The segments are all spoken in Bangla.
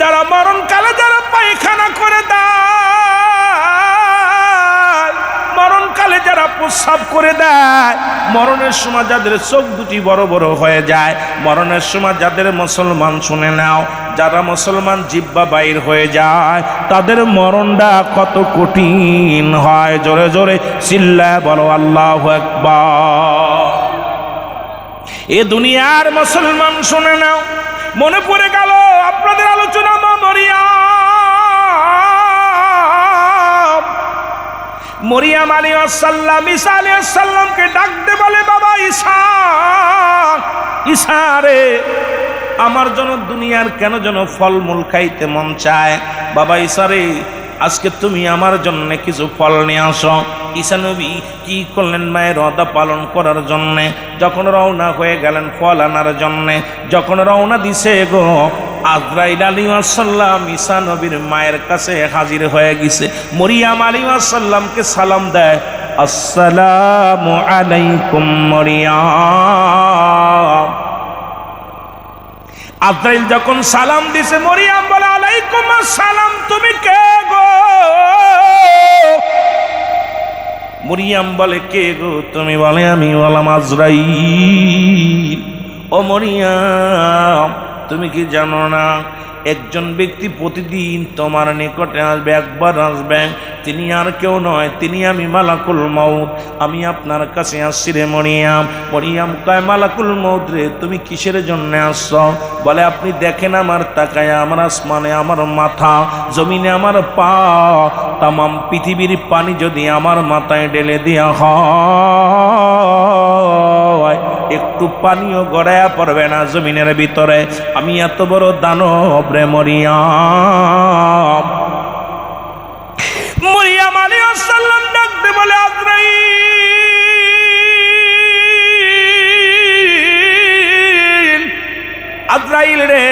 যারা মরণকালে যারা পায়খানা করে দেয় মরণকালে যারা প্রস্রাব করে দেয়, মরণের সময় যাদের চোখ দুটি বড় বড় হয়ে যায়, মরণের সময় যাদের মুসলমান শুনে নাও, যারা মুসলমান জিব্বা বাইর হয়ে যায়, তাদের মরণটা কত কঠিন হয়? জোরে জোরে চিল্লায় বলো, আল্লাহ একবার এ দুনিয়ার মুসলমান শুনে নাও, মনে পড়ে গেল আপনাদের আলোচনা মা মরিয়াম মরিয়াম আলী আসাল্লাম, ঈসা আলী আসাল্লামকে ডাকতে বলে, বাবা ঈসা ঈসা রে, আমার যেন দুনিয়ার কেন যেন ফলমূল খাইতে মন চায়? বাবা ঈসা রে, আজকে তুমি আমার জন্য কিছু ফল নিয়ে আসো। ঈসা নবী কি করলেন মায়ের অদা পালন করার জন্যে? যখন রওনা হয়ে গেলেন ফল আনার জন্যে, যখন রওনা দিছে গো আজরাইল আলী আসাল্লাম ঈসা নবীর মায়ের কাছে হাজির হয়ে গেছে। মরিয়াম আলী আসাল্লামকে সালাম দেয়, আসসালাম আলাইকুম মরিয়াম। আজরাইল যখন সালাম দিছে, মরিয়াম বলে, আলাইকুম সালাম তুমি কে গো? মরিয়াম বলে, কে গো? তুমি বলে, আমি বললাম আজরাইল। ও মরিয়াম তুমি কি জানো না? একজন ব্যক্তি প্রতিদিন তোমার নিকটে আসবে, একবার আসবে। তিনি আর কেউ নয়, তিনি আমি মালাকুল মৌত আমি আপনার কাছে আসছি রে মরিয়াম। মরিয়াম কয়, মালাকুল মৌত রে, তুমি কিসের জন্য আসছ? বলে, আপনি দেখেন আমার তাকায়, আমার আসমানে, আমার মাথা, জমিনে আমার পা। তামাম পৃথিবীর পানি যদি আমার মাথায় ঢেলে দেওয়া হয়। একটু পানিও গড়ায়া পড়বে না জমিনের ভিতরে। আমি এত বড় দানব রে মরিয়াম। মরিয়াম আলী আসাল্লাম ডাকতে বলে, আজরাইল আজরাইল রে,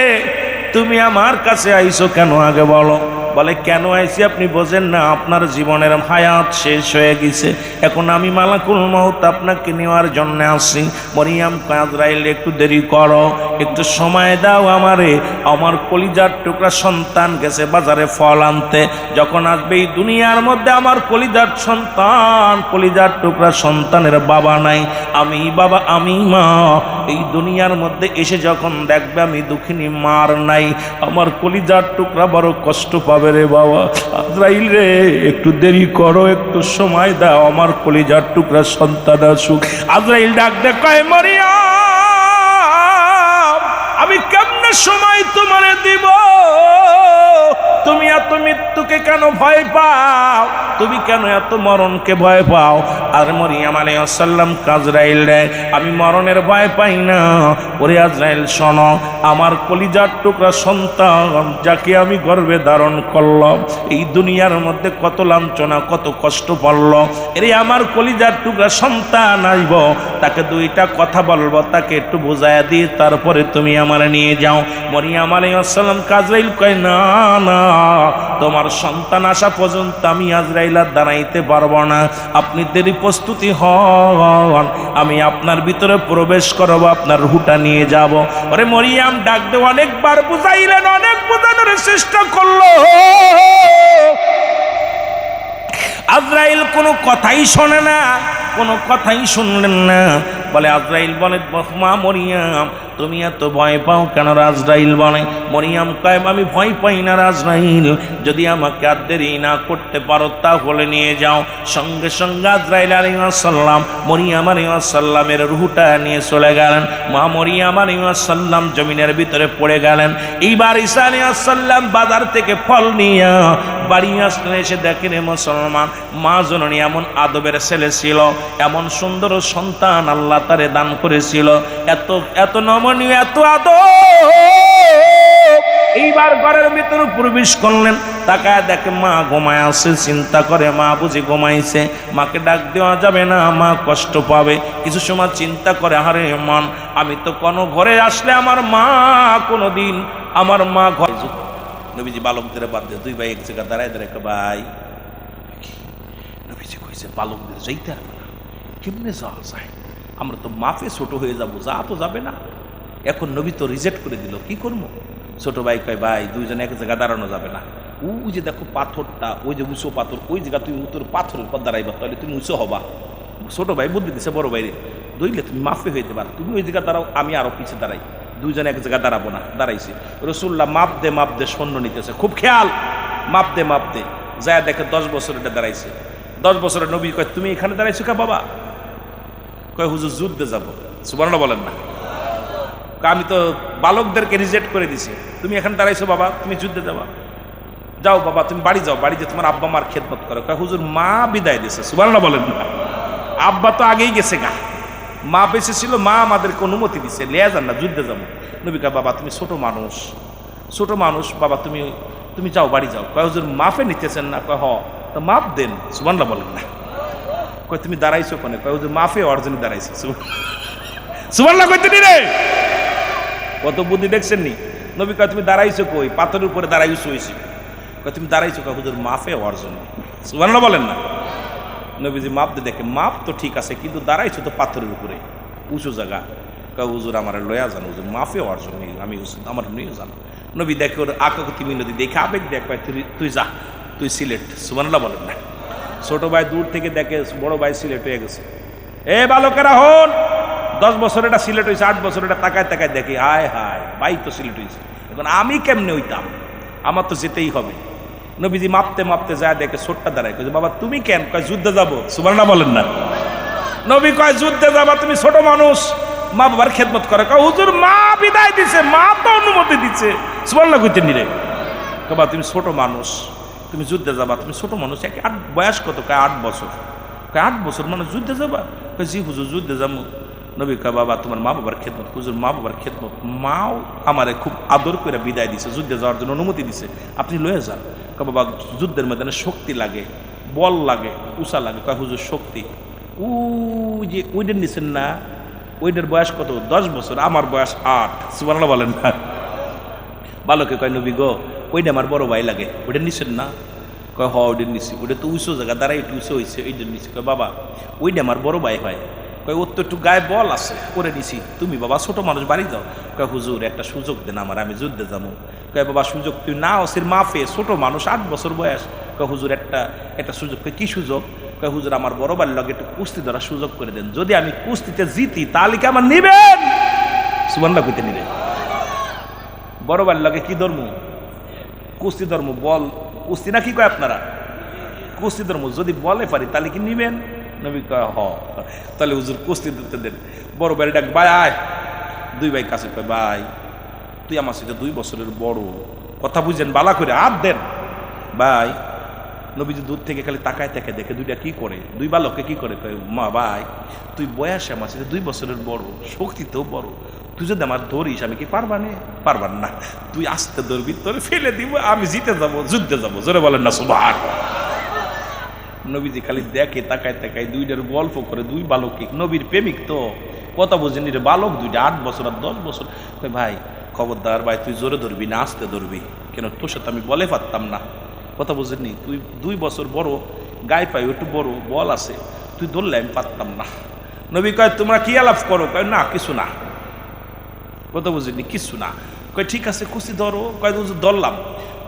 তুমি আমার কাছে আইছো কেন আগে বলো? বলে, কেন আইসি আপনি বোঝেন না, আপনার জীবনের হায়াত শেষ হয়ে গেছে। এখন আমি মালাকুল মহত আপনাকে নেওয়ার জন্য আসি। মরিয়াম কাজরাইল, একটু দেরি করো। একটু সময় দাও আমারে। আমার কলিজার টুকরা সন্তান গেছে বাজারে ফল আনতে। যখন আসবে এই দুনিয়ার মধ্যে আমার কলিজার সন্তান, কলিজার টুকরা সন্তানের বাবা নাই। আমি বাবা, আমি মা। এই দুনিয়ার মধ্যে এসে যখন দেখবে আমি দুঃখিনী মার নাই। আমার কলিজার টুকরা বড় কষ্ট পাবে রে বাবা। আজরাইল রে, একটু দেরি করো, একটু সময় দাও। আমার কলিজার টুকরা সন্তান আসুক। আজরাইল ডাক দে, কয় মরিয়া সময় তোমারে দিব। তুমি এত মৃত্যুকে কেন ভয় পাও? তুমি কেন এত মরণকে ভয় পাও? আর মরিয়াম আলাই আসাল্লাম কাজরাইল রে, আমি মরণের ভয় পাই না। ওরে আজরাইল, শোনো, আমার কলিজার টুকরা সন্তান যাকে আমি গর্বে ধারণ করলাম, এই দুনিয়ার মধ্যে কত লাঞ্ছনা, কত কষ্ট পড়ল এরে আমার কলিজার টুকরা সন্তান আসব তাকে দুইটা কথা বলব, তাকে একটু বোঝায় দিয়ে তারপরে তুমি আমার নিয়ে যাও। মরিয়াম আলাই আসসালাম কাজরাইল কয়, না না। তোমার সন্তান আসা পর্যন্ত আমি আজরাইল আর দাঁড়াইতে পারব না। আপনি দেরি প্রস্তুতি হন। আমি আপনার ভিতরে প্রবেশ করব, আপনার হুটা নিয়ে যাব। ওরে মরিয়াম, ডাক দে, অনেকবার বুঝাইলেন, অনেক বোঝানোর চেষ্টা করল। আজরাইল কোনো কথাই শোনে না, কোনো কথাই শুনলেন না। বলে, আজরাইল বলে মা মরিয়াম তুমি এত ভয় পাও কেন রাজরাইল বলে মরিয়াম কয় আমি ভয় পাই না রাজরাইল। যদি আমাকে আর দেরি না করতে পারো, তাহলে নিয়ে যাও। সঙ্গে সঙ্গে আজরাইল আলিমাসাল্লাম মরিয়াম আলিমাসাল্লামের রুহুটা নিয়ে চলে গেলেন। মা মরিয়াম আলিমাসাল্লাম জমিনের ভিতরে পড়ে গেলেন। এইবার ঈসা আলিয়াসাল্লাম বাজার থেকে ফল নিয়ে বাড়ি আসলেন, এসে দেখেন মুসলমান, মা জননী এমন আদবের ছেলে ছিল, এমন সুন্দর সন্তান আল্লাহ তারে দান করেছিল। এত এত নমনীয় এত আদব এইবার ঘরের ভিতরে প্রবেশ করলেন। তাকায় দেখে মা ঘুমায় আছে, চিন্তা করে মা বুঝি ঘুমাইছে। মাকে ডাক দেওয়া যাবে না, মা কষ্ট পাবে। কিছু সময় চিন্তা করে, আরে মন, আমি তো কোনো ঘরে আসলে আমার মা কোনো দিন আমার মা ঘর নবীজি বালকদের বাদ দিয়ে দুই ভাই এক জায়গা দাঁড়ায় দাঁড়ায় ভাই, নবীজি কইছে বালকদের যাইতে হবে না। কেমনে যাওয়া যায়? আমরা তো মাফে ছোট হয়ে যাব, যা তো যাবে না। এখন নবী তো রিজেক্ট করে দিল, কি করব? ছোট ভাই কয়, ভাই, দুইজনে এক জায়গায় দাঁড়ানো যাবে না। ওই যে দেখো পাথরটা, ওই যে উঁচু পাথর, ওই জায়গা তুমি উত্তর পাথরের পর দাঁড়াইবা, তাহলে তুমি উঁচু হবা। ছোট ভাই বুদ্ধি দিছে, বড় ভাইরে দইলে তুমি মাফে হইতে পারো, তুমি ওই জায়গা দাঁড়াও, আমি আরও পিছিয়ে দাঁড়াই, দুইজনে এক জায়গায় দাঁড়াবো না। দাঁড়াইছি। রসুল্লাহ মাপ দে মাপ দে সৈন্য নিতেছে। খুব খেয়াল, মাপ দে মাপ দে। যায় দেখে দশ বছর এটা দাঁড়াইছে। দশ বছরের নবী কয়, তুমি এখানে দাঁড়াইছো কা বাবা? কয়, হুজুর যুদ্ধে যাব। সুবর্ণ বলেন না। আমি তো বালকদেরকে রিজেক্ট করে দিছি। তুমি এখানে দাঁড়াইছো বাবা, তুমি যুদ্ধে যাবা। যাও বাবা, তুমি বাড়ি যাও বাড়িতে তোমার আব্বা মার খেদমত করো। হুজুর, মা বিদায় দিছে। সুবর্ণ বলেন না। আব্বা তো আগেই গেছে গা। মা বেঁচে ছিল, মা আমাদেরকে অনুমতি দিছে। লিয়া যান না, যুদ্ধে যাব। নবিকা বাবা, তুমি ছোট মানুষ। ছোট মানুষ, বাবা, তুমি তুমি যাও, বাড়ি যাও। কয়, হুজুর, মাফে নিতেছেন না। কয়, হ, তো মাপ দেন। সুবর্ণ বলেন না। কয়, তুমি দাঁড়াইছো কোনে? কয়, হুজুর, মাফে অর্জনে দাঁড়াইছে। সুবর্ণ কই তুমি রে? কত বুদ্ধি দেখছেন নি নবী কয়, তুমি দাঁড়াইছো কই? পাথরের উপরে দাঁড়াইছো হয়েছি কয়, তুমি দাঁড়াইছো কয় হুজুর, মাফে হওয়ার জন্য। সুবর্ণ বলেন না। নবীজি মাপ দিয়ে দেখে, মাপ তো ঠিক আছে, কিন্তু দাঁড়াইছো তো পাথরের উপরে, উঁচু জায়গা। কয়, হুজুর, আমার লয়া জানো হুজুর, মাফে হওয়ার জন্য, আমি আমার নিয়ে যান। নবী দেখে ওর আকাকতি মিনতি দেখে আবেগ দেখ তুই তুই যা, তুই সিলেট। সুবর্ণলা বলেন না। ছোট ভাই দূর থেকে দেখে, বড় ভাই সিলেট হয়ে গেছে। এ বালকেরা, হন দশ বছর এটা সিলেট হয়েছে আট বছর এটা তাকায় তাকায় দেখি, হায় হায়, ভাই তো সিলেট হয়েছে এখন আমি কেমনে হইতাম? আমার তো যেতেই হবে। নবীজি মাপতে মাপতে যায় দেখে ছোট্টা দাঁড়ায় কয় বাবা, তুমি কেন? কয়, যুদ্ধে যাব। সুবর্ণা বলেন না। নবী কয়, যুদ্ধে যাবা, তুমি ছোট মানুষ। মা বাবার খেদমত করে। কয়, হুজুর, মা বিদায় দিছে, মা তো অনুমতি দিচ্ছে। সুবর্ণা কইতে নিরে কবা তুমি ছোট মানুষ, তুমি যুদ্ধে যাবা, তুমি ছোট মানুষ, এক আট, বয়স কত? কয়, আট বছর। কয়, আট বছর মানে যুদ্ধে যাবা? কয়, জি হুজুর, যুদ্ধে যাব নবী কয়, বাবা, তোমার মা বাবার খেদমত, হুজুর মা বাবার খেদমত। মাও আমারে খুব আদর করে বিদায় দিছে, যুদ্ধে যাওয়ার জন্য অনুমতি দিছে। আপনি লয়ে যান। কয়, বাবা, যুদ্ধের ময়দানে শক্তি লাগে, বল লাগে উষা লাগে। কয়, হুজুর, শক্তি। উ যে ওইটার নিছেন না ওইটার বয়স কত? দশ বছর, আমার বয়স আট। সুবাংলা বলেন না। বালকে কয়, নবী গো ওইটা আমার বড় ভাই লাগে ওইটা নিছেন না? কয়, হ ওইটা নিছি। ওইটা তো উঁচু জায়গা দাঁড়াই একটু উঁচু হয়েছে ওইটা নিছি। কয়, বাবা ওইটা আমার বড় ভাই হয়। কয়, ওর তো একটু গায়ে বল আছে। করে নিছি। তুমি বাবা ছোট মানুষ, বাড়ি যাও। কয়, হুজুর, একটা সুযোগ দেন আমার, আমি যুদ্ধে যাব। কয়, বাবা, সুযোগ তুই না ওসির মাফে, ছোট মানুষ, আট বছর বয়স। কয়, হুজুর, একটা একটা সুযোগ কি সুযোগ? কয়, হুজুর, আমার বড় বাড়ির লগে একটু কুস্তি ধরার সুযোগ করে দেন। যদি আমি কুস্তিতে জিতি, তাহলে কি আমার নিবেন? সুবর্ণা কইতে নিবেন বড় বাড়ির লগে কি ধর্ম? কুস্তি ধর্ম, বল। কুস্তি না কি কয় আপনারা? কুস্তি ধর্ম, যদি বলে পারি, তাহলে কি নিবেন? নবী কয়, হ। তাহলে হুজুর কুস্তি দিতে দেন। বড় ভাই ডাক, ভাই, আয়। দুই ভাই কাছে কয়, ভাই, তুই আমার সাথে দুই বছরের বড়। কথা বুঝেন, বালা করে আর দেন। ভাই, নবীজি দূর থেকে খালি তাকায় তাকায় দেখে, দুইটা কি করে? দুই বালককে কি করে? কয়, মা, ভাই, তুই বয়সে আমার সাথে দুই বছরের বড়, শক্তিতেও বড়। তুই যদি আমার ধরিস, আমি কি পারবা পারবানে পারবার না। তুই আসতে ধরবি, তোর ফেলে দিব, আমি জিতে যাব, যুদ্ধে যাব। জোরে বলেন না সুভার নবীজি খালি দেখে, তাকায় তাকায় দুইটার গল্প করে, দুই বালক নবীর প্রেমিক তো। কথা বোঝেনি রে বালক, দুইটা আট বছর আর দশ বছর। ভাই, খবরদার ভাই, তুই জোরে ধরবি না, আসতে ধরবি। কেন তোর সাথে আমি বলে পারতাম না। কথা বুঝেননি? তুই দুই বছর বড়, গায়ে পাই একটু বড়, বল আছে। তুই ধরলে আমি পারতাম না। নবী কয়, তোমরা কি আলাপ করো? কয়, না, কিছু না। কথা বুঝিনি কিছু না। কয়, ঠিক আছে, খুশি ধরো। কয় ধরলাম।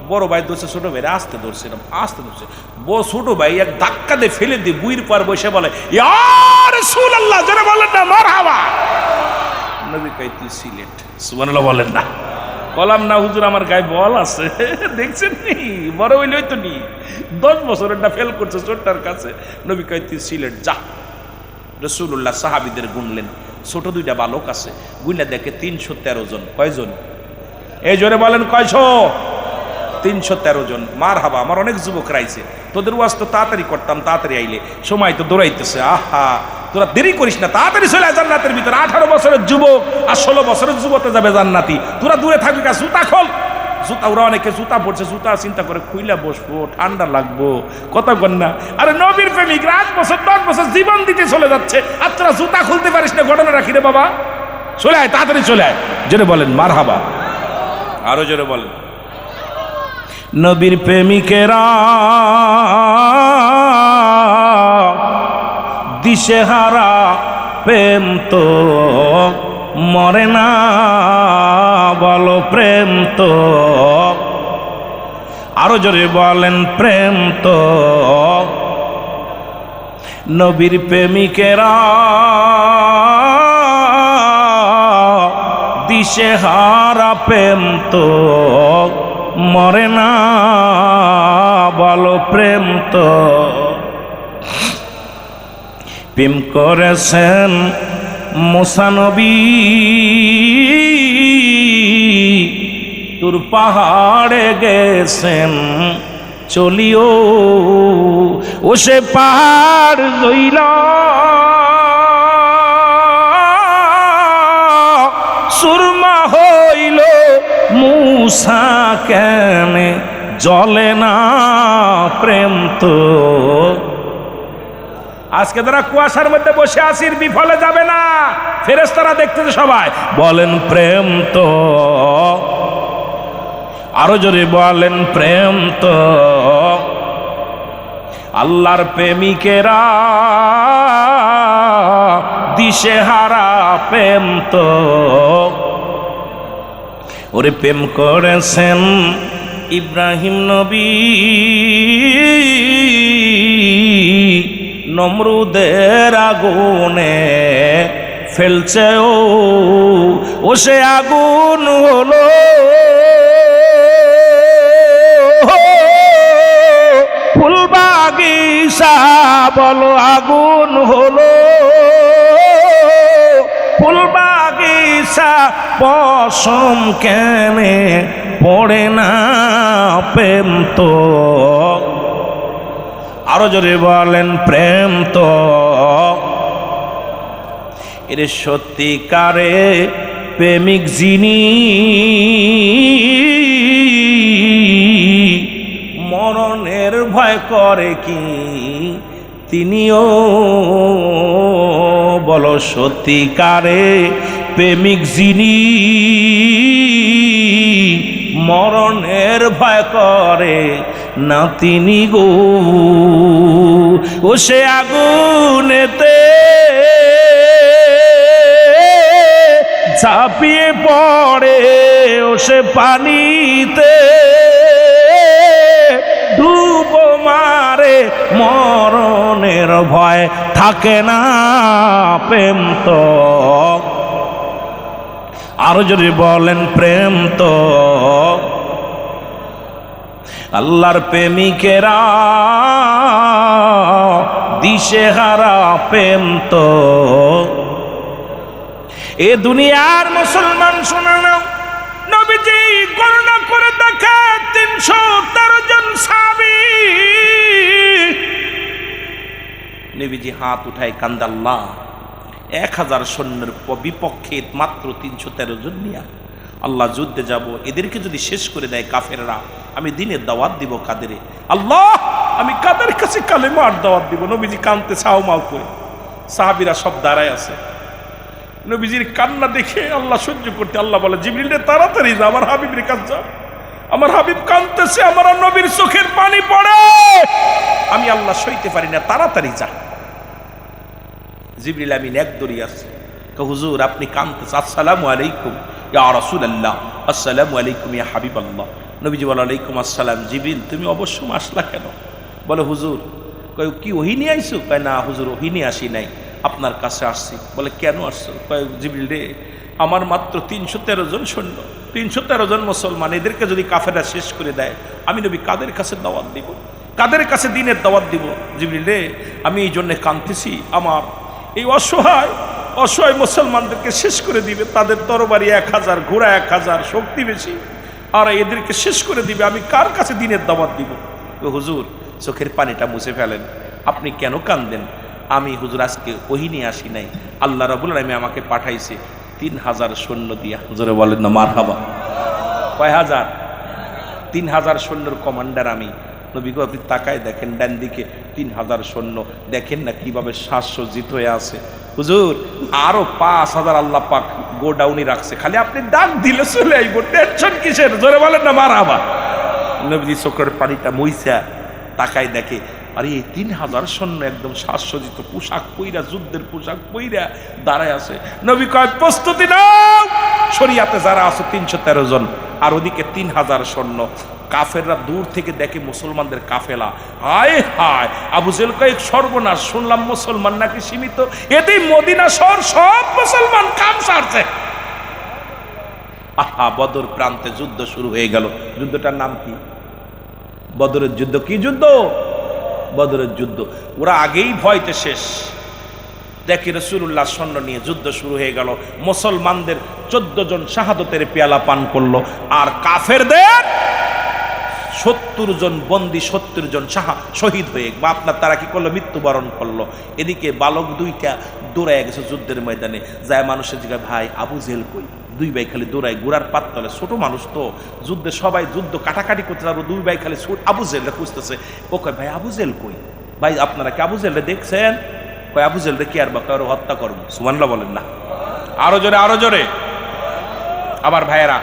বড় ভাই ধরছে, ছোট ভাই আসতে ধরছিলাম আসতে ধরছে। বো ছোট ভাই, এক ধাক্কা দিয়ে ফেলে দিয়ে বুইর পর বসে বলে ইয়ার সুল আল্লাহ যারা বলেন না মার হাওয়া নবী কয় তুই সিলেট। সুবহানাল্লাহ বলেন না। কলাম না, হুজুর আমার গায়ে বল আছে। দেখছেন নি? বড় হইলেই তো নি। দশ বছরেরটা ফেল করছে ছোট্টার কাছে। নবী কয় তুই সিলেট যা। রসুল্লাহ সাহাবিদের গুনলেন। ছোট দুইটা বালক আছে। গুইনা দেখে তিনশো তেরো জন। কয়জন? এই জোরে বলেন, কয়শো? তিনশো তেরো জন। মার হাবা আমার অনেক যুবক রাইছে। তোদের ওয়াজ তো তাড়াতাড়ি করতাম, তাড়াতাড়ি আইলে। সময় তো দৌড়াইতেছে, আহা। তোরা দেরি করিস না, তাড়াতাড়ি চলে আয় জান্নাতের ভিতরে। আঠারো বছরের যুবক আর ষোলো বছরের যুবতে যাবে জান্নাতি। তোরা দূরে থাকবি কা জুতা খোল। জুতা, ওরা অনেকে জুতা পড়ছে জুতা চিন্তা করে খুইলা বসবো, ঠান্ডা লাগবো। কত না। আরে নবীর প্রেমিক আট বছর, দশ বছর জীবন দিতে চলে যাচ্ছে। আর তোরা জুতা খুলতে পারিস না ঘটনা রাখি রে বাবা? চলে আয়, তাড়াতাড়ি চলে আয়। জোরে বলেন মার হাবা আরও জোরে বলেন। নবীর প্রেমিকেরা দিশেহারা প্রেম তো মরে না, বলো প্রেম তো। আরও জোরে বলেন প্রেম তো। নবীর প্রেমিকেরা দিশে হারা প্রেম তো। মরে না, বলো প্রেম তো। প্রেম করেছেন মোসানবী তোর পাহাড়ে গেছেন, চলিও। ও সে পাহাড় জইল। মুসা কেনে জলে না প্রেম তো? আজকে তারা কুয়াশার মধ্যে বসে আসির বিফলে যাবে না। ফেরেস্তারা দেখতেছে সবাই, বলেন প্রেম তো। আরও জোরে বলেন প্রেম তো। আল্লাহর প্রেমিকেরা দিশে হারা প্রেম তো। ওরে প্রেম করেছেন ইব্রাহিম নবী। নমরুদের আগুনে ফেলছে ও ও সে আগুন হলো। ফুল বাগিচা বলো আগুন হলো। ফুল বাগিচা পশম কেনে পড়ে না প্রেম তো। আরও জোরে বলেন, প্রেম তো। এর সত্যিকারে প্রেমিক যিনি, মরণের ভয় করে কি তিনিও? বলো সত্যিকারে প্রেমিক যিনি মরণের ভয় করে, না তিনি গো। ও সে আগুনেতে ঝাঁপিয়ে পড়ে, ও সে পানিতে ডুব মারে, মরণের ভয় থাকে না প্রেম তো। আরও যদি বলেন প্রেম তো। আল্লাহর প্রেমিকেরা দিশে হারা প্রেম তো। এ দুনিয়ার মুসলমান শোনা নাও, নবীজি গণনা করে দেখে তিনশো তেরো জন সাবি নবীজি হাত উঠায় কান্দাল্লাহ। এক হাজার সৈন্যের বিপক্ষে মাত্র তিনশো তেরো জন নিয়া। আল্লাহ যুদ্ধে যাব, এদেরকে যদি শেষ করে দেয় কাফেররা, আমি দিনের দাওয়াত দিব কাদেরে। আল্লাহ, আমি কাদের কাছে কালে মার দাওয়াত দিব? নবীজি কানতে চাও মাও করে। সাহাবিরা সব দাঁড়ায় আছে। নবীজির কান্না দেখে আল্লাহ সহ্য করতে, আল্লাহ বলে, জিবরিল তাড়াতাড়ি যা, আমার হাবিবের কাছে যা। আমার হাবিব কানতেছে আমার নবীর চোখের পানি পড়ে। আমি আল্লাহ সইতে পারি না, তাড়াতাড়ি যা। জিবরিল আমিন এক দড়ি আছে। হুজুর, আপনি আসসালামু আলাইকুম। ইয়া রাসূলুল্লাহ। আসসালামু আলাইকুম ইয়া হাবিবাল্লাহ। নবীজি বলে আলাইকুম আসসালাম। জিবরিল, তুমি অবশ্য আসলা কেন? বলে, হুজুর। কয়, কি ওহি নিয়ে আইসো কয়, না হুজুর, ওহি নিয়ে আসি নাই। আপনার কাছে আসছি। বলে, কেন আসছো? কয়, জিবরিল রে, আমার মাত্র তিনশো তেরো জন সৈন্য। তিনশো তেরো জন মুসলমান। এদেরকে যদি কাফেরা শেষ করে দেয়, আমি নবী কাদের কাছে দাওয়াত দিব? কাদের কাছে দিনের দাওয়াত দিব? জিবরিল রে, আমি এই জন্যে কাঁদতেছি। আমার এই অসহায় অসহায় মুসলমানদেরকে শেষ করে দিবে। তাদের তরবারি এক হাজার, ঘোড়া এক হাজার, শক্তি বেশি। আর এদেরকে শেষ করে দিবে। আমি কার কাছে দিনের দাওয়াত দিব? হুজুর, চোখের পানিটা মুছে ফেলেন। আপনি কেন কান্দেন? আমি হুজুর আজকে ওহি নিয়ে আসি নাই। আল্লাহ রাবুল আমি আমাকে পাঠাইছে তিন হাজার সৈন্য দিয়া। হুজুরে বলেন না মার হাবা কয় হাজার? তিন হাজার সৈন্যর কমান্ডার আমি। নবীগো আপনি তাকায় দেখেন, ডান দিকে তিন হাজার সৈন্য। দেখেন না কীভাবে শ্বাসসজ্জিত হয়ে আছে। হুজুর, আরও পাঁচ হাজার আল্লাহ পাক গোডাউনি রাখছে। খালি আপনি ডাক দিলে চলে আইব। টেনশন কিসের? জোরে বলেন না, মারা হাবা নবীজি চোখের পানিটা মইসা তাকায় দেখে, আরে, এই তিন হাজার সৈন্য একদম শ্বাসসজ্জিত পোশাক পইরা, যুদ্ধের পোশাক পইরা দাঁড়ায় আছে। নবী কয়, প্রস্তুতি নাও! শরিয়াতে যারা আছে, তিনশো তেরো জন। আর ওদিকে তিন হাজার সৈন্য। কাফেররা দূর থেকে দেখে মুসলমানদের কাফেলা। হায় হায়, আবু জেল কয়েক সর্বনাশ, শুনলাম মুসলমান নাকি সীমিত। এতেই মদিনা শহর, সব মুসলমান কাম সারছে। আহা, বদর প্রান্তে যুদ্ধ শুরু হয়ে গেল। যুদ্ধটার নাম কি? বদরের যুদ্ধ। কি যুদ্ধ? বদরের যুদ্ধ। ওরা আগেই ভয়তে শেষ। দেখি রসুল্লাহ সৈন্য নিয়ে যুদ্ধ শুরু হয়ে গেল। মুসলমানদের চোদ্দ জন শাহাদতের পেয়ালা পান করল। আর কাফেরদের সত্তর জন বন্দি, সত্তর জন সাহা শহীদ হয়ে বা আপনার তারা কি করল? মৃত্যুবরণ করল। এদিকে বালক দুইটা দৌড়ায় গেছে যুদ্ধের ময়দানে। যায় মানুষের জায়গায় ভাই, আবু জেল কই? দুই ভাই খালি দৌড়ায়, গোড়ার পাত তলে ছোট মানুষ তো। যুদ্ধে সবাই যুদ্ধ কাটাকাটি করতে পারব দুই ভাই খালি ছুট আবু জেলটা খুঁজতেছে। ও কয়, ভাই, আবু জেল কই? ভাই, আপনারা কি আবু জেলটা দেখছেন? কয়, আবু জেলটা কি আর বা কারও হত্যা করব? সুমানলা বলেন না। আরও জোরে আরও জোরে। আবার ভাইয়েরা,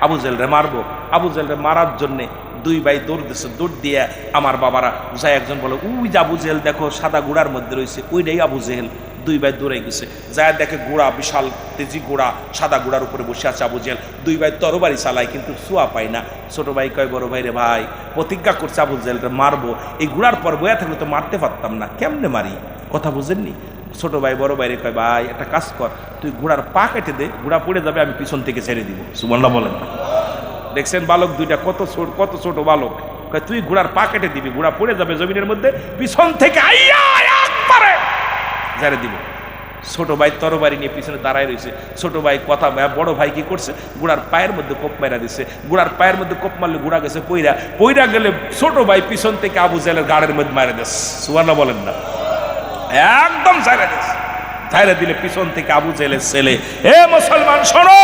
আবু জেলরে মারবো। আবু জেলরে মারার জন্যে দুই ভাই দৌড় দিছে, দৌড় দিয়ে আমার বাবারা যাই একজন বলে, উই আবু জেল দেখো সাদা গুড়ার মধ্যে রয়েছে, ওইটাই আবু জেহেল। দুই ভাই দৌড়ে গেছে, যায় দেখে গোড়া বিশাল তেজি গোড়া, সাদা গোড়ার উপরে বসে আছে আবু জেল দুই ভাই তরবারি চালায়, কিন্তু সুয়া পায় না। ছোট ভাই কয়, বড় ভাই রে ভাই, প্রতিজ্ঞা করছে আবু জেলরে মারবো। এই গুড়ার পর বয়া থাকলে তো মারতে পারতাম না, কেমনে মারি? কথা বুঝেননি? ছোট ভাই, বড় ভাইরে কয়, ভাই, একটা কাজ কর, তুই ঘোড়ার পা কেটে দে ঘোড়া পড়ে যাবে, আমি পিছন থেকে ছেড়ে দিব। সুবর্ণা বলেন। না দেখছেন বালক দুইটা, কত ছোট কত ছোট বালক। তুই ঘোড়ার পা কেটে দিবি, ঘোড়া পড়ে যাবে জমিনের মধ্যে, পিছন থেকে একবারে ঝাড়ে দিব। ছোট ভাই তরবারি নিয়ে পিছনে দাঁড়ায় রয়েছে ছোট ভাই কথা বড় ভাই কি করছে? গুড়ার পায়ের মধ্যে কোপ মারা দিছে। গুড়ার পায়ের মধ্যে কোপ মারলে গুড়া গেছে পইরা। পইরা গেলে ছোট ভাই পিছন থেকে আবু জেলের গাড়ের মধ্যে মারা দিস সুবর্ণা বলেন না। একদম ছাইরা দিস ছাইরা দিলে পিছন থেকে আবু জেলের ছেলে, এ মুসলমান, শোনো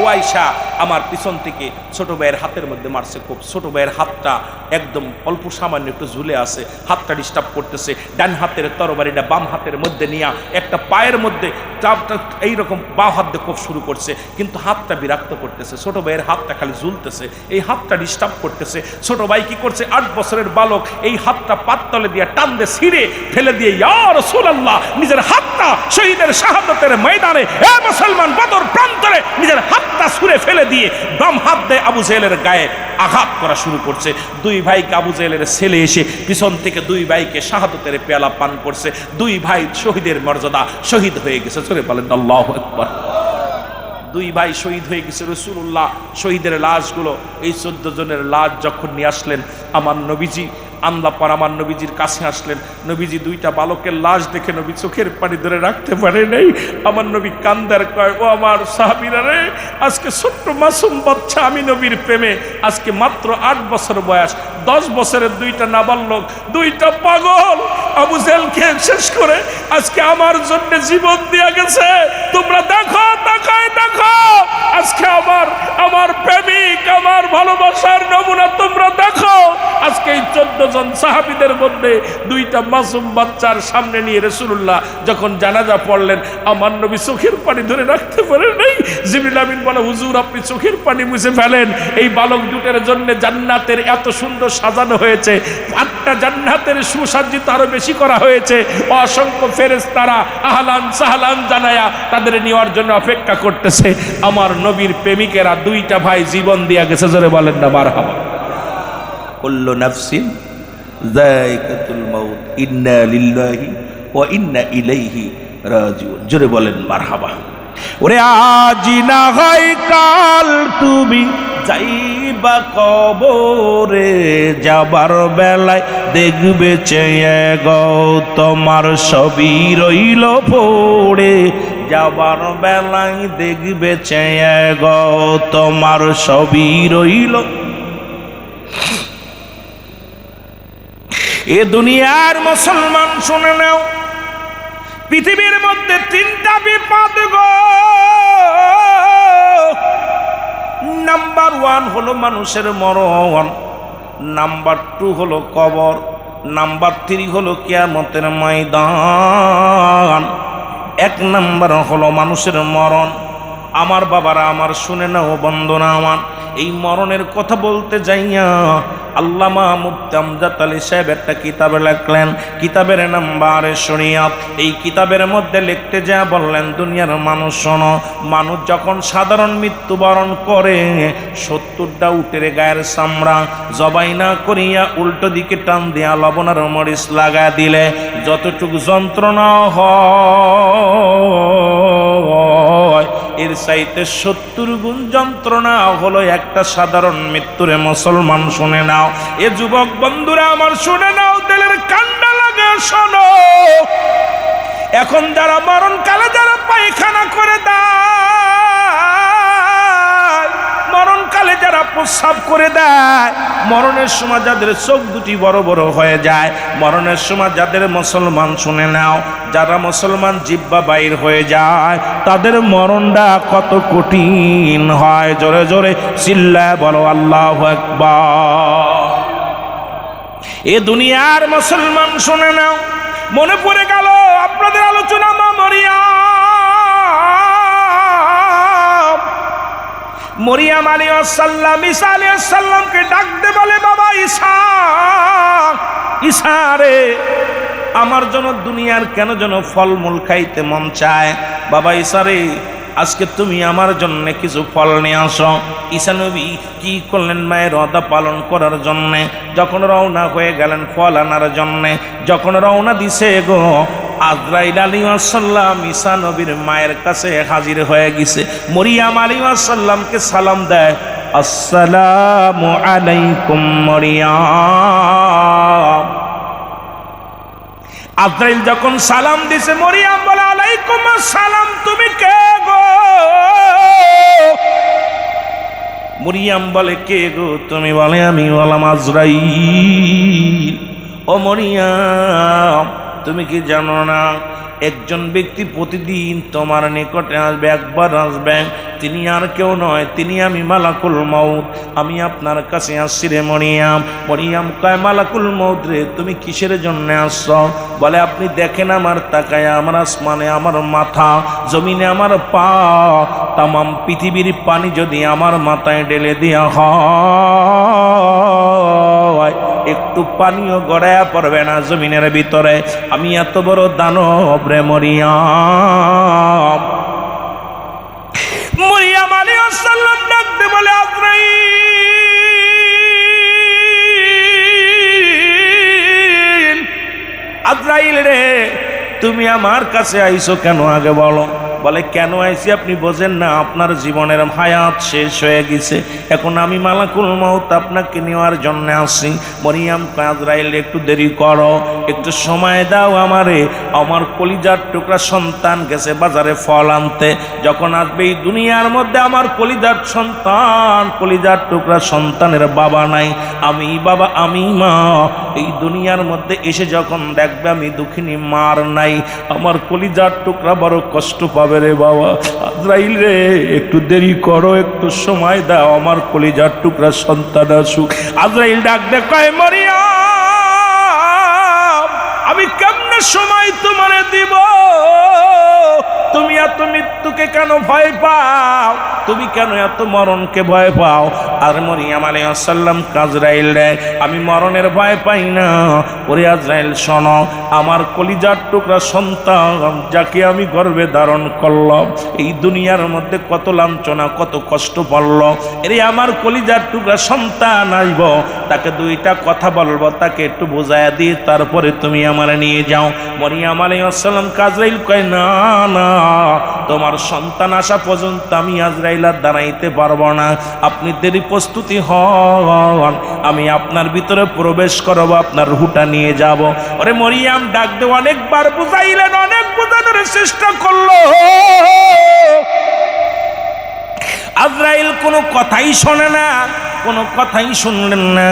ও আইসা আমার পিছন থেকে ছোট ভাইয়ের হাতের মধ্যে মারছে খুব। ছোট ভাইয়ের হাতটা একদম অল্প সামান্য একটু ঝুলে আছে, হাতটা ডিস্টার্ব করতেছে। ডান হাতের তরবারিটা বাম হাতের মধ্যে নিয়ে একটা পায়ের মধ্যে চাপটা এইরকম বাম হাত দিয়ে কোপ শুরু করছে, কিন্তু হাতটা বিরক্ত করতেছে। ছোট ভাইয়ের হাতটা খালি ঝুলতেছে, এই হাতটা ডিস্টার্ব করতেছে। ছোট ভাই কি করছে? আট বছরের বালক এই হাতটা পাততলে দিয়ে টান দিয়ে ছিঁড়ে ফেলে দিয়ে ইয়ার সুলাল্লাহ নিজের হাতটা শহীদের শাহাদতের ময়দানে, এ মুসলমান বদর প্রান্তরে নিজের হাতটা ছুঁড়ে ফেলে দিয়ে বাম হাত দেয় আবু জেলের গায়ে। আঘাত করা শুরু করছে। দুই ভাই আবু জেলের ছেলে এসে পিছন থেকে দুই ভাইকে শাহাদতের পেয়ালা পান করছে। দুই ভাই শহীদের মর্যাদা শহীদ হয়ে গেছে। চলে বলেন, আল্লাহ একবার দুই ভাই শহীদ হয়ে গেছে। রসুল্লাহ শহীদের লাশগুলো এই চোদ্দ জনের লাশ যখন নিয়ে আসলেন, আমার নবীজি আন্দা পর নবীজির কাছে আসলেন। নবীজি দুইটা বালকের লাশ দেখে নবী চোখের পানি ধরে রাখতে পারে নাই। আমার নবী কান্দার কয়, ও আমার সাহাবিরা রে, আজকে ছোট্ট মাসুম বাচ্চা আমি নবীর প্রেমে, আজকে মাত্র আট বছর বয়স। দশ বছরের দুইটা নাবালক দুইটা পাগল, আবু জেলকে শেষ করে আজকে আমার জন্য জীবন দিয়া গেছে। তোমরা দেখো তাকায় দেখো আজকে আমার আমার প্রেমিক, আমার ভালোবাসার নমুনা তোমরা দেখো। আজকে এই চোদ্দ জন সাহাবিদের মধ্যে দুইটা মাসুম বাচ্চার সামনে নিয়ে রসুল্লাহ যখন জানাজা পড়লেন, আমার নবী চোখের পানি ধরে রাখতে পারে নাই। জিবিল আমিন বলে, হুজুর, আপনি চোখের পানি মুছে ফেলেন। এই বালক দুটের জন্য জান্নাতের এত সুন্দর সাজানো হয়েছে। আটটা জান্নাতের সুসাজ্জিত আরও বেশি করা হয়েছে। অসংখ্য ফেরেস তারা আহলান সাহলান জানায়া তাদের নেওয়ার জন্য অপেক্ষা করতেছে। আমার নবীর প্রেমিকেরা দুইটা ভাই জীবন দিয়া গেছে, জোরে বলেন না বার নাফসিন যায়কাতুল মাউত, ইন্না লিল্লাহি ওয়া ইন্না ইলাইহি রাজিউন। জোরে বলেন, মারহাবা। ওরে আজি না হয় কাল তুমি যাইবা কবরে, যাবার বেলায় দেখবে চেয়ে গো তোমার সবই রইল পড়ে। যাবার বেলায় দেখবে চেয়ে গো তোমার সবই রইল এ দুনিয়ার মুসলমান শুনে নাও। পৃথিবীর মধ্যে তিনটা বিপদ গো। নাম্বার ওয়ান হলো মানুষের মরণ। নাম্বার টু হলো কবর। নাম্বার থ্রি হলো কিয়ামতের ময়দান। এক নাম্বার হলো মানুষের মরণ। আমার বাবারা আমার শুনে নাও বন্দনা আমার। এই মরণের কথা বলতে যাইয়া আল্লামা মুফতি আমজাদ আলী সাহেব একটা কিতাবে লিখলেন। কিতাবের নাম্বার শরিয়াত এই কিতাবের মধ্যে লিখতে যা বললেন, দুনিয়ার মানুষ শোনো, মানুষ যখন সাধারণ মৃত্যুবরণ করে, সত্তরটা উটের গায়ের চামড়া জবাই না করিয়া উল্টো দিকে টান দিয়া লবণার মরিচ লাগা দিলে, যতটুকু যন্ত্রণা হয় চাইতে সত্তর গুণ যন্ত্রণা হলো একটা সাধারণ মৃত্যুরে মুসলমান শুনে নাও। এ যুবক বন্ধুরা আমার শুনে নাও তেলের কান্ডা লাগে শোনো। এখন যারা মরণকালে যারা পায়খানা করে দেয় প্রস্রাব করে দেয়। মরণের সময় যাদের চোখ দুটি বড় বড় হয়ে যায়, মরণের সময় যাদের মুসলমান শুনে নাও, যারা মুসলমান জিব্বা বাইর হয়ে যায়, তাদের মরণটা কত কঠিন হয়। জোরে জোরে চিল্লায় বলো, আল্লাহ এ দুনিয়ার মুসলমান শুনে নাও। মনে পড়ে গেল, আপনাদের আলোচনা মা মরিয়া। মরিয়াম আলী আসাল্লাম, ঈসা আলী আসাল্লামকে ডাকতে বলে, বাবা ঈসা ঈসা রে, আমার জন্য দুনিয়ার কেন যেন ফলমূল খাইতে মন চায়? বাবা ঈসা রে, আজকে তুমি আমার জন্য কিছু ফল নিয়ে আসো। ঈসা নবী কি করলেন মায়ের রদা পালন করার জন্যে? যখন রওনা হয়ে গেলেন ফল আনার জন্যে, যখন রওনা দিছে গো আজরাইল আলী আসাল্লাম ঈসা নবীর মায়ের কাছে হাজির হয়ে গেছে। মরিয়াম আলী আসাল্লামকে সালাম দেয়, আসসালামু আলাইকুম মরিয়াম। আজরাইল যখন সালাম দিছে, মরিয়াম বলে, আলাইকুম সালাম তুমি কে গো? মরিয়াম বলে, কে গো? তুমি বলে, আমি বললাম আজরাইল। ও মরিয়াম তুমি কি জানো না? একজন ব্যক্তি প্রতিদিন তোমার নিকটে আসবে, একবার আসবেন তিনি আর কেউ নয়, তিনি আমি মালাকুল মৌত আমি আপনার কাছে আসছি রে মরিয়াম। মরিয়াম কয়, মালাকুল মৌত রে, তুমি কিসের জন্য আসছ? বলে, আপনি দেখেন আমার তাকায়, আমার আসমানে, আমার মাথা, জমিনে আমার পা। তামাম পৃথিবীর পানি যদি আমার মাথায় ঢেলে দেওয়া হয়। একটু পানিও গড়ায়া পড়বে না জমিনের ভিতরে। আমি এত বড় দানব রে মরিয়াম। মরিয়াম আলী আসাল্লাম ডাকতে বলে, আজরাইল আজরাইল রে, তুমি আমার কাছে আইছো কেন আগে বলো? বলে, কেন আইছি আপনি বোঝেন না, আপনার জীবনের হায়াত শেষ হয়ে গেছে। এখন আমি মালাকুল মৌত আপনাকে নেওয়ার জন্য আসি। মরিয়াম কাজরাইল, একটু দেরি করো, একটু সময় দাও আমারে। আমার কলিজার টুকরা সন্তান গেছে বাজারে ফল আনতে। যখন আসবে এই দুনিয়ার মধ্যে আমার কলিজার সন্তান, কলিজার টুকরা সন্তানের বাবা নাই। আমি বাবা, আমি মা। এই দুনিয়ার মধ্যে এসে যখন দেখবে আমি দুঃখিনী মার নাই। আমার কলিজার টুকরা বড় কষ্ট পাবে রে বাবা, আজরাইল রে, একটু দেরি করো, একটু সময় দাও, আমার কলিজার টুকরা সন্তান আসুক। আজরাইল ডাক দেখ কয় আমি কেমনে সময় মৃত্যুকে কেন ভয় পাও? তুমি কেন এত মরণকে ভয় পাও? আর মরিয়াম আলী আসাল্লাম কাজরাইল রে আমি মরণের ভয় পাই না। ওরে আজরাইল, শোনো, আমার কলিজার টুকরা সন্তান যাকে আমি গর্বে ধারণ করলাম, এই দুনিয়ার মধ্যে কত লাঞ্ছনা, কত কষ্ট পড়ল এরে আমার কলিজার টুকরা সন্তান আসব, তাকে দুইটা কথা বলব, তাকে একটু বোঝায় দিয়ে তারপরে তুমি আমার নিয়ে যাও। মরিয়াম আলী আসসালাম কাজরাইল কয়, না না, তোমার সন্তান আসা পর্যন্ত আমি আজরাইলার দাঁড়াইতে পারব না। আপনি দেরি প্রস্তুতি হন। আমি আপনার ভিতরে প্রবেশ করব, আপনার হুটা নিয়ে যাব। ওরে মরিয়াম, ডাক দে, অনেকবার বুঝাইলেন, অনেক বোঝানোর চেষ্টা করল। আজরাইল কোনো কথাই শোনে না, কোনো কথাই শুনলেন না।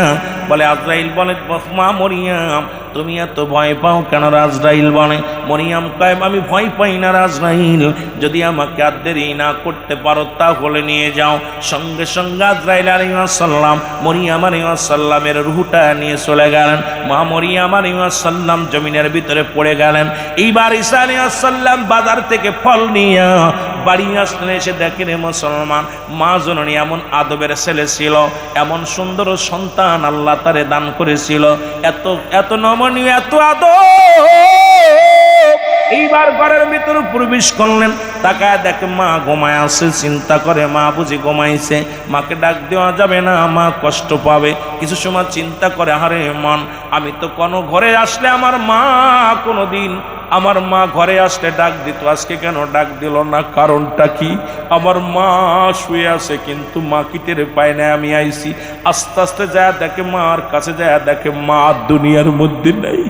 বলে আজরাইল বলে মা মরিয়াম তুমি এত ভয় পাও কেন রাজরাইল বলে মরিয়াম কয় আমি ভয় পাই না রাজরাইল যদি আমাকে আর দেরি না করতে পারো, তাহলে নিয়ে যাও। সঙ্গে সঙ্গে আজরাইল আলিমাসাল্লাম মরিয়াম আলিমাসাল্লামের রুহুটা নিয়ে চলে গেলেন। মা মরিয়াম আলিমাসাল্লাম জমিনের ভিতরে পড়ে গেলেন। এইবার ঈসা আলিমাসাল্লাম বাজার থেকে ফল নিয়ে বাড়ি আসলেন, এসে দেখেন মুসলমান, মা জননী এমন আদবের ছেলে ছিল, এমন সুন্দর সন্তান আল্লাহ তারে দান করেছিল। এত এত নমনীয় এত আদ এইবার ঘরের ভিতরে প্রবেশ করলেন। তাকায় দেখে মা গোমায় আছে, চিন্তা করে মা বুঝি গোমাইছে মাকে ডাক দেওয়া যাবে না, মা কষ্ট পাবে। কিছু সময় চিন্তা করে, আরে মন, আমি তো কোনো ঘরে আসলে আমার মা কোনো দিন আমার মা ঘরে আসতে ডাক দিত। আজকে কেন ডাক দিল না? কারণটা কি? আমার মা শুয়ে আছে, কিন্তু মা কি টেরে পায় না? আমি আইসি আস্তে আস্তে যায় দেখে মার কাছে যায় দেখে মা দুনিয়ার মধ্যে নেই।